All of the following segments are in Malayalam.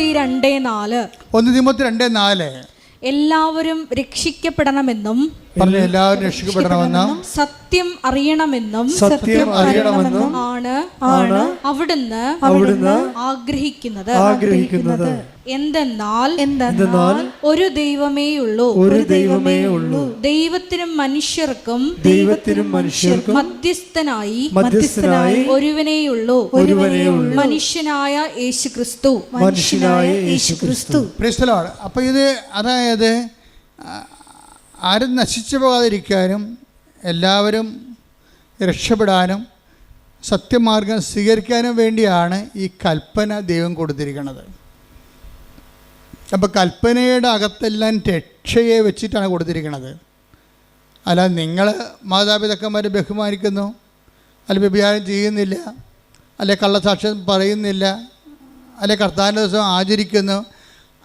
തിമോത്തി രണ്ടേ നാല്. ഒന്ന് തിമോത്തി രണ്ടേ നാല്. എല്ലാവരും രക്ഷിക്കപ്പെടണമെന്നും പറഞ്ഞ എല്ലാവരും രക്ഷിക്കപ്പെടണമെന്ന് സത്യം അറിയണമെന്നും സത്യം അറിയണമെന്നും ആണ് ആണ് അവിടുന്ന് അവിടുന്ന് ആഗ്രഹിക്കുന്നത്. ആഗ്രഹിക്കുന്നത്. എന്തെന്നാൽ എന്തെന്നാൽ ഒരു ദൈവമേ ഉള്ളൂ. ഒരു ദൈവമേ ഉള്ളൂ. ദൈവത്തിനും മനുഷ്യർക്കും ദൈവത്തിനും മനുഷ്യർക്കും മധ്യസ്ഥനായി മധ്യസ്ഥനായി ഒരുവനേ ഉള്ളൂ. ഒരുവനേ ഉള്ളൂ. മനുഷ്യനായ യേശു ക്രിസ്തു മനുഷ്യനായ യേശു ക്രിസ്തു അപ്പൊ ഇത് അതായത് ആരും നശിച്ചു പോകാതിരിക്കാനും എല്ലാവരും രക്ഷപ്പെടാനും സത്യമാർഗം സ്വീകരിക്കാനും വേണ്ടിയാണ് ഈ കൽപ്പന ദൈവം കൊടുത്തിരിക്കുന്നത്. അപ്പോൾ കൽപ്പനയുടെ അകത്തെല്ലാം രക്ഷയെ വെച്ചിട്ടാണ് കൊടുത്തിരിക്കുന്നത്. അല്ല നിങ്ങൾ മാതാപിതാക്കന്മാരെ ബഹുമാനിക്കുന്നു അല്ല വ്യഭിചാരം ചെയ്യുന്നില്ല അല്ലെ കള്ളസാക്ഷ്യം പറയുന്നില്ല അല്ലെ കർത്താവിന്റെ ദിവസം ആചരിക്കുന്നു.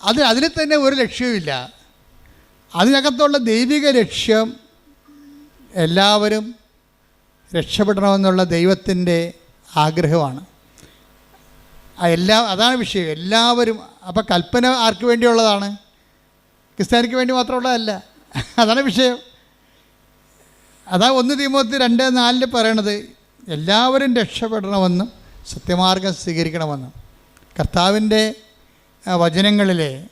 അത് അതിൽ തന്നെ ഒരു ലക്ഷ്യവുമില്ല. അതിനകത്തുള്ള ദൈവിക ലക്ഷ്യം എല്ലാവരും രക്ഷപ്പെടണമെന്നുള്ള ദൈവത്തിന്റെ ആഗ്രഹമാണ്. എല്ലാ അതാണ് വിഷയം. എല്ലാവരും അപ്പോൾ കൽപ്പന ആർക്ക് വേണ്ടിയുള്ളതാണ്? ക്രിസ്ത്യാനിക്ക് വേണ്ടി മാത്രമുള്ളതല്ല. അതാണ് വിഷയം. അതാ ഒന്ന് തീമൂത്തി രണ്ട് നാലിൽ പറയണത് എല്ലാവരും രക്ഷപ്പെടണമെന്നും സത്യമാർഗം സ്വീകരിക്കണമെന്നും. കർത്താവിന്റെ വചനങ്ങളിലെ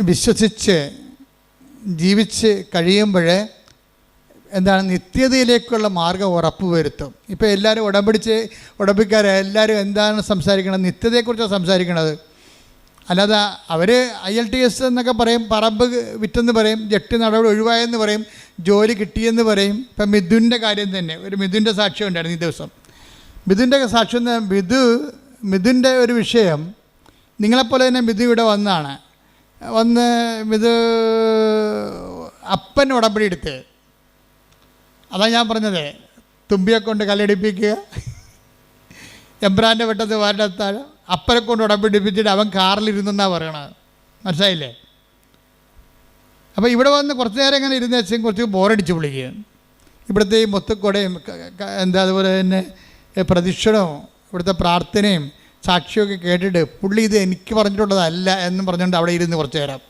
വിശ്വസിച്ച് ജീവിച്ച് കഴിയുമ്പോൾ എന്താണ് നിത്യതയിലേക്കുള്ള മാർഗം ഉറപ്പുവരുത്തും. ഇപ്പോൾ എല്ലാവരും ഉടമ്പിടിച്ച് ഉടമ്പിക്കാരെ. എല്ലാവരും എന്താണ് സംസാരിക്കുന്നത് നിത്യതയെക്കുറിച്ചാണ് സംസാരിക്കുന്നത് അല്ലാതെ അവർ ഐ എൽ ടി എസ് എന്നൊക്കെ പറയും പറമ്പ് വിറ്റെന്ന് പറയും ജട്ടി നടപടി ഒഴിവായെന്ന് പറയും ജോലി കിട്ടിയെന്ന് പറയും. ഇപ്പം മിഥുന്റെ കാര്യം തന്നെ. ഒരു മിഥുന്റെ സാക്ഷ്യം ഉണ്ടായിരുന്നു ഈ ദിവസം. മിഥുന്റെ സാക്ഷ്യം മിഥു മിഥുന്റെ ഒരു വിഷയം നിങ്ങളെപ്പോലെ തന്നെ മിഥു ഇവിടെ വന്നാണ്. വന്ന് ഇത് അപ്പൻ ഉടമ്പടി എടുത്ത്. അതാ ഞാൻ പറഞ്ഞത് തുമ്പിയെ കൊണ്ട് കല്ലടിപ്പിക്കുക. എംബ്രാന്റെ വെട്ടത്ത് വാരത്താഴ് അപ്പനെ കൊണ്ട് ഉടമ്പിടിപ്പിച്ചിട്ട് അവൻ കാറിലിരുന്നെന്നാണ് പറയണത്. മനസ്സിലായില്ലേ? അപ്പോൾ ഇവിടെ വന്ന് കുറച്ച് നേരം ഇങ്ങനെ ഇരുന്ന് വെച്ചാൽ കുറച്ച് ബോറടിച്ച് വിളിക്കുക ഇവിടുത്തെ ഈ മൊത്തക്കൊടയും എന്താ അതുപോലെ തന്നെ പ്രദക്ഷിണവും ഇവിടുത്തെ പ്രാർത്ഥനയും സാക്ഷിയൊക്കെ കേട്ടിട്ട് പുള്ളി ഇത് എനിക്ക് പറഞ്ഞിട്ടുള്ളതല്ല എന്ന് പറഞ്ഞുകൊണ്ട് അവിടെ ഇരുന്ന് കുറച്ച് നേരം.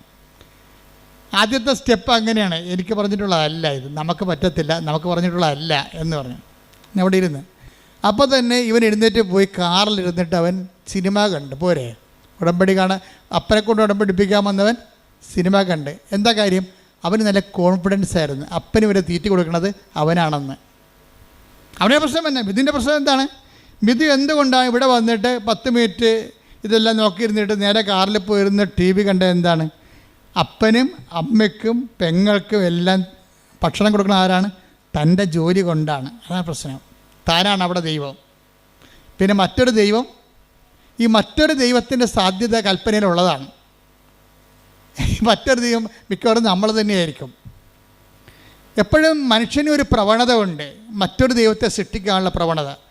ആദ്യത്തെ സ്റ്റെപ്പ് അങ്ങനെയാണ്. എനിക്ക് പറഞ്ഞിട്ടുള്ളതല്ല ഇത്. നമുക്ക് പറ്റത്തില്ല. നമുക്ക് പറഞ്ഞിട്ടുള്ളതല്ല എന്ന് പറഞ്ഞു. അവിടെ ഇരുന്ന്. അപ്പോൾ തന്നെ ഇവൻ എഴുന്നേറ്റ് പോയി കാറിൽ ഇരുന്നിട്ട് അവൻ സിനിമ കണ്ട്. പോരെ. ഉടമ്പടി കാണാൻ അപ്പനെ കൊണ്ട് ഉടമ്പടിപ്പിക്കാൻ വന്നവൻ സിനിമ കണ്ട്. എന്താ കാര്യം? അവന് നല്ല കോൺഫിഡൻസ് ആയിരുന്നു. അപ്പന് ഇവരെ തീറ്റി കൊടുക്കുന്നത് അവനാണെന്ന്. അവനെ പ്രശ്നം തന്നെ ഇതിന്റെ പ്രശ്നം എന്താണ്? മിഥു എന്തുകൊണ്ടാണ് ഇവിടെ വന്നിട്ട് പത്ത് മിനിറ്റ് ഇതെല്ലാം നോക്കിയിരുന്നിട്ട് നേരെ കാറിൽ പോയിരുന്ന ടി വി കണ്ട എന്താണ്? അപ്പനും അമ്മയ്ക്കും പെങ്ങൾക്കും എല്ലാം ഭക്ഷണം കൊടുക്കുന്ന ആരാണ്? തന്റെ ജോലി കൊണ്ടാണ്. അതാണ് പ്രശ്നം. താനാണ് അവിടെ ദൈവം. പിന്നെ മറ്റൊരു ദൈവം ഈ മറ്റൊരു ദൈവത്തിന്റെ സാധ്യത കൽപ്പനയിലുള്ളതാണ്. മറ്റൊരു ദൈവം മിക്കവാറും നമ്മൾ തന്നെയായിരിക്കും. എപ്പോഴും മനുഷ്യന് ഒരു പ്രവണത ഉണ്ട്. മറ്റൊരു ദൈവത്തെ സൃഷ്ടിക്കാനുള്ള പ്രവണത.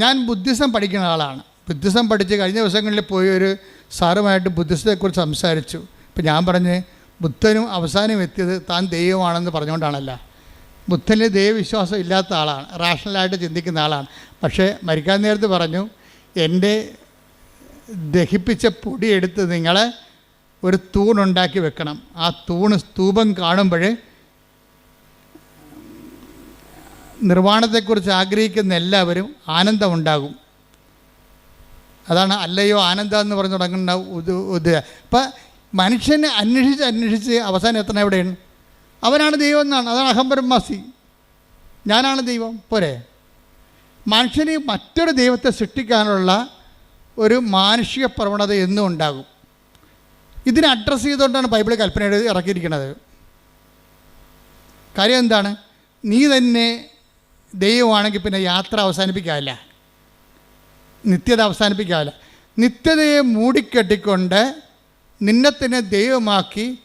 ഞാൻ ബുദ്ധിസം പഠിക്കുന്ന ആളാണ്. ബുദ്ധിസം പഠിച്ച് കഴിഞ്ഞ ദിവസങ്ങളിൽ പോയി ഒരു സാറുമായിട്ട് ബുദ്ധിസത്തെക്കുറിച്ച് സംസാരിച്ചു. ഇപ്പം ഞാൻ പറഞ്ഞ് ബുദ്ധനും അവസാനം എത്തിയത് താൻ ദൈവമാണെന്ന് പറഞ്ഞുകൊണ്ടാണല്ല. ബുദ്ധനിൽ ദൈവവിശ്വാസം ഇല്ലാത്ത ആളാണ്. റാഷണലായിട്ട് ചിന്തിക്കുന്ന ആളാണ്. പക്ഷേ മരിക്കാൻ നേരത്ത് പറഞ്ഞു എന്റെ ദഹിപ്പിച്ച പൊടിയെടുത്ത് നിങ്ങൾ ഒരു തൂണുണ്ടാക്കി വെക്കണം. ആ തൂണ് സ്തൂപം കാണുമ്പോൾ നിർവാണത്തെക്കുറിച്ച് ആഗ്രഹിക്കുന്ന എല്ലാവരും ആനന്ദമുണ്ടാകും. അതാണ് അല്ലയോ ആനന്ദം എന്ന് പറഞ്ഞു തുടങ്ങുന്ന ഉദ് അപ്പം മനുഷ്യനെ അന്വേഷിച്ച് അന്വേഷിച്ച് അവസാനം എത്തണം എവിടെയാണ്? അവനാണ് ദൈവം എന്നാണ്. അതാണ് അഹംബ്രഹ്മാസി ഞാനാണ് ദൈവം. പോരെ. മനുഷ്യന് മറ്റൊരു ദൈവത്തെ സൃഷ്ടിക്കാനുള്ള ഒരു മാനുഷിക പ്രവണത എന്നും ഉണ്ടാകും. ഇതിനെ അഡ്രസ്സ് ചെയ്തുകൊണ്ടാണ് ബൈബിൾ കൽപ്പന ഇറക്കിയിരിക്കുന്നത്. കാര്യം എന്താണ്? നീ തന്നെ ദൈവമാണെങ്കിൽ പിന്നെ യാത്ര അവസാനിപ്പിക്കാവില്ല നിത്യത അവസാനിപ്പിക്കാവില്ല നിത്യതയെ മൂടിക്കെട്ടിക്കൊണ്ട് നിന്നെ തന്നെ ദൈവമാക്കി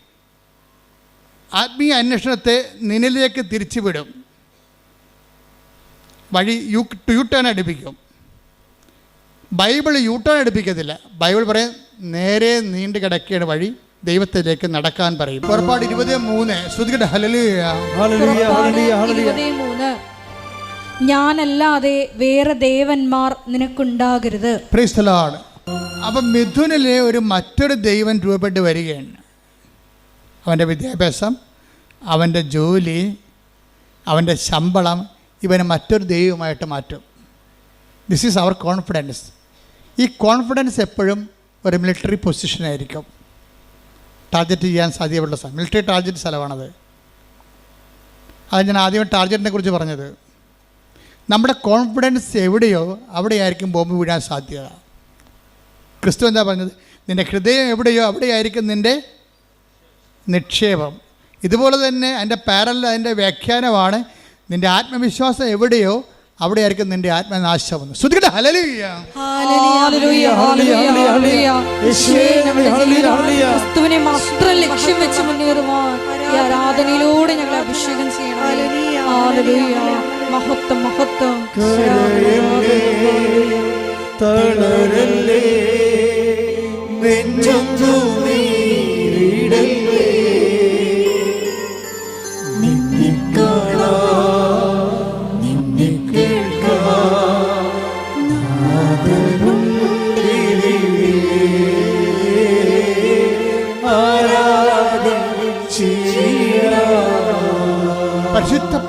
ആത്മീയ അന്വേഷണത്തെ നിന്നിലേക്ക് തിരിച്ചുവിടും. വഴി യു യു ടേൺ അടുപ്പിക്കും. ബൈബിൾ യു ടേൺ അടുപ്പിക്കത്തില്ല. ബൈബിൾ പറയും നേരെ നീണ്ടു കിടക്കുകയാണ് വഴി ദൈവത്തിലേക്ക് നടക്കാൻ പറയും. പുറപ്പാട് ഇരുപത് മൂന്ന്. ശ്രുതികട ഹലലുയ ഞാനല്ലാതെ വേറെ ദേവന്മാർ നിനക്കുണ്ടാകരുത്. പ്രൈസ്തലാണ് അപ്പം മിഥുനിലെ ഒരു മറ്റൊരു ദൈവം രൂപപ്പെട്ട് വരികയാണ്. അവന്റെ വിദ്യാഭ്യാസം അവന്റെ ജോലി അവന്റെ ശമ്പളം ഇവനെ മറ്റൊരു ദൈവമായിട്ട് മാറ്റും. ദിസ് ഈസ് അവർ കോൺഫിഡൻസ് ഈ കോൺഫിഡൻസ് എപ്പോഴും ഒരു മിലിറ്ററി പൊസിഷനായിരിക്കും ടാർഗറ്റ് ചെയ്യാൻ സാധ്യതയുള്ള സ്ഥലം മിലിറ്ററി ടാർഗറ്റ് സ്ഥലമാണത്. അത് ഞാൻ ആദ്യം ടാർഗറ്റിനെ കുറിച്ച് പറഞ്ഞത്. നമ്മുടെ കോൺഫിഡൻസ് എവിടെയോ അവിടെയായിരിക്കും ബോംബ് വീഴാൻ സാധ്യത. ക്രിസ്തു എന്താ പറഞ്ഞത്? നിന്റെ ഹൃദയം എവിടെയോ അവിടെയായിരിക്കും നിന്റെ നിക്ഷേപം. ഇതുപോലെ തന്നെ അതിന്റെ പാരൽ അതിന്റെ വ്യാഖ്യാനമാണ് നിന്റെ ആത്മവിശ്വാസം എവിടെയോ അവിടെയായിരിക്കും നിന്റെ ആത്മനാശ വന്നു ക്രിസ്തുവിനെ മാത്രം ലക്ഷ്യം വെച്ച് മുന്നേറുവാൻ ഈ ആരാധനയിലൂടെ ഞങ്ങളെ അഭിഷേകം ചെയ്യണം. മഹത്വം മഹത്വം. തളരല്ലേ? നിന്നെ കാണാ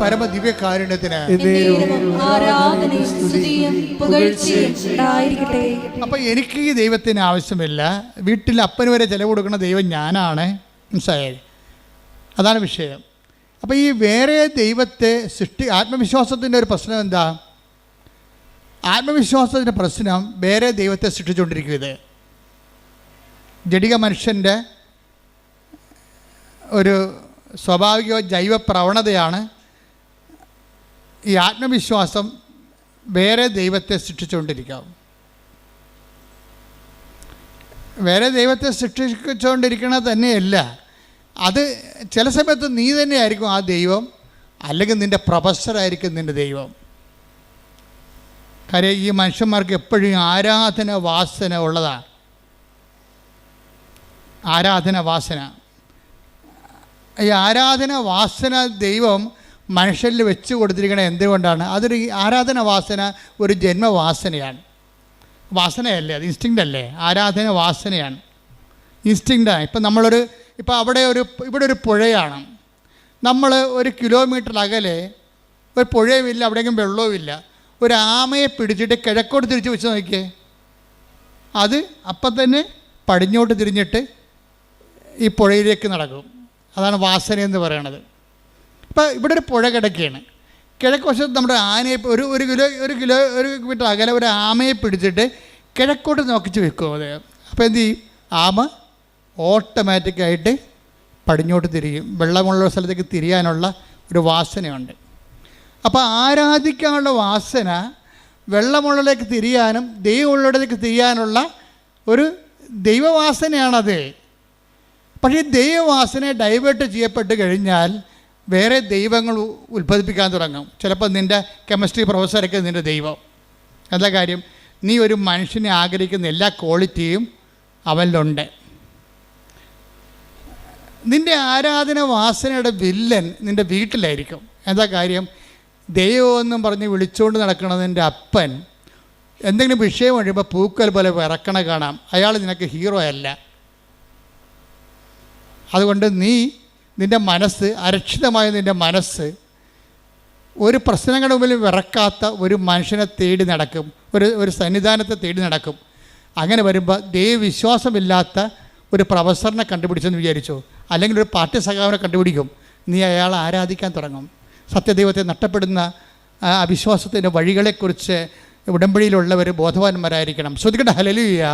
പരമ ഉണ്ടായിരിക്കട്ടെ. അപ്പം എനിക്ക് ഈ ദൈവത്തിന് ആവശ്യമില്ല. വീട്ടിൽ അപ്പന് വരെ ചെലവ് കൊടുക്കുന്ന ദൈവം ഞാനാണ്. മനസ്സായാലും അതാണ് വിഷയം. അപ്പോൾ ഈ വേറെ ദൈവത്തെ സൃഷ്ടി ആത്മവിശ്വാസത്തിന്റെ ഒരു പ്രശ്നം എന്താ? ആത്മവിശ്വാസത്തിന്റെ പ്രശ്നം വേറെ ദൈവത്തെ സൃഷ്ടിച്ചുകൊണ്ടിരിക്കുന്നത്. ജടിക മനുഷ്യന്റെ ഒരു സ്വാഭാവിക ജൈവ പ്രവണതയാണ് ഈ ആത്മവിശ്വാസം വേറെ ദൈവത്തെ സൃഷ്ടിച്ചുകൊണ്ടിരിക്കാം വേറെ ദൈവത്തെ സൃഷ്ടിച്ചുകൊണ്ടിരിക്കണ തന്നെയല്ല. അത് ചില സമയത്ത് നീ തന്നെയായിരിക്കും ആ ദൈവം അല്ലെങ്കിൽ നിന്റെ പ്രൊഫസറായിരിക്കും നിന്റെ ദൈവം. കാര്യം ഈ മനുഷ്യന്മാർക്ക് എപ്പോഴും ആരാധന വാസന ഉള്ളതാണ് ആരാധന വാസന. ഈ ആരാധന വാസന ദൈവം മനുഷ്യരിൽ വെച്ച് കൊടുത്തിരിക്കുന്നത് എന്തുകൊണ്ടാണ്? അതൊരു ആരാധന വാസന ഒരു ജന്മവാസനയാണ്. വാസനയല്ലേ? അത് ഇൻസ്റ്റിങ്റ്റ് അല്ലേ? ആരാധന വാസനയാണ് ഇൻസ്റ്റിങ്റ്റാണ് ഇപ്പം നമ്മളൊരു ഇപ്പം അവിടെ ഒരു ഇവിടെ ഒരു പുഴയാണ്. നമ്മൾ ഒരു കിലോമീറ്റർ അകലെ ഒരു പുഴയുമില്ല അവിടെയെങ്കിലും വെള്ളവുമില്ല. ഒരു ആമയെ പിടിച്ചിട്ട് കിഴക്കോട്ട് തിരിച്ച് വെച്ച് നോക്കിയേ. അത് അപ്പം തന്നെ പടിഞ്ഞോട്ട് തിരിഞ്ഞിട്ട് ഈ പുഴയിലേക്ക് നടക്കും. അതാണ് വാസന എന്ന് പറയണത്. ഇപ്പം ഇവിടെ ഒരു പുഴ കിടക്കുകയാണ്. കിഴക്ക് വശത്ത് നമ്മുടെ ആനയെ ഒരു ഒരു കിലോ ഒരു കിലോ ഒരു മീറ്റർ അകലെ ഒരു ആമയെ പിടിച്ചിട്ട് കിഴക്കോട്ട് നോക്കിച്ച് വെക്കും അത്. അപ്പോൾ എന്ത് ചെയ്യും? ആമ ഓട്ടോമാറ്റിക്കായിട്ട് പടിഞ്ഞോട്ട് തിരിയും. വെള്ളമുള്ള സ്ഥലത്തേക്ക് തിരിയാനുള്ള ഒരു വാസനയുണ്ട്. അപ്പോൾ ആരാധിക്കാനുള്ള വാസന വെള്ളമുള്ളിലേക്ക് തിരിയാനും ദൈവമുള്ളിടത്തേക്ക് തിരിയാനുള്ള ഒരു ദൈവവാസനയാണത്. പക്ഷേ ദൈവവാസനയെ ദൈവവാസന ഡൈവേർട്ട് ചെയ്യപ്പെട്ട് കഴിഞ്ഞാൽ വേറെ ദൈവങ്ങൾ ഉത്പാദിപ്പിക്കാൻ തുടങ്ങും. ചിലപ്പോൾ നിന്റെ കെമിസ്ട്രി പ്രൊഫസറൊക്കെ നിന്റെ ദൈവം. എന്താ കാര്യം? നീ ഒരു മനുഷ്യനെ ആഗ്രഹിക്കുന്ന എല്ലാ ക്വാളിറ്റിയും അവനിലുണ്ട്. നിന്റെ ആരാധന വാസനയുടെ വില്ലൻ നിന്റെ വീട്ടിലായിരിക്കും. എന്താ കാര്യം? ദൈവമെന്നും പറഞ്ഞ് വിളിച്ചുകൊണ്ട് നടക്കണതിന്റെ അപ്പൻ എന്തെങ്കിലും വിഷയം കഴിയുമ്പോൾ പൂക്കൽ പോലെ വിറക്കണ കാണാം. അയാൾ നിനക്ക് ഹീറോ അല്ല. അതുകൊണ്ട് നീ നിന്റെ മനസ്സ് അരക്ഷിതമായ നിന്റെ മനസ്സ് ഒരു പ്രശ്നങ്ങളുടെ മുമ്പിൽ വിറക്കാത്ത ഒരു മനുഷ്യനെ തേടി നടക്കും ഒരു ഒരു സന്നിധാനത്തെ തേടി നടക്കും. അങ്ങനെ വരുമ്പോൾ ദൈവവിശ്വാസമില്ലാത്ത ഒരു പ്രൊഫസറിനെ കണ്ടുപിടിച്ചെന്ന് വിചാരിച്ചു? അല്ലെങ്കിൽ ഒരു പാർട്ടി സഖാവിനെ കണ്ടുപിടിക്കും. നീ അയാളെ ആരാധിക്കാൻ തുടങ്ങും. സത്യദൈവത്തെ നഷ്ടപ്പെടുന്ന അവിശ്വാസത്തിന്റെ വഴികളെക്കുറിച്ച് ഉടമ്പടിയിലുള്ളവർ ബോധവാന്മാരായിരിക്കണം. ശ്രദ്ധിക്കട്ടെ? ഹലലുയ്യ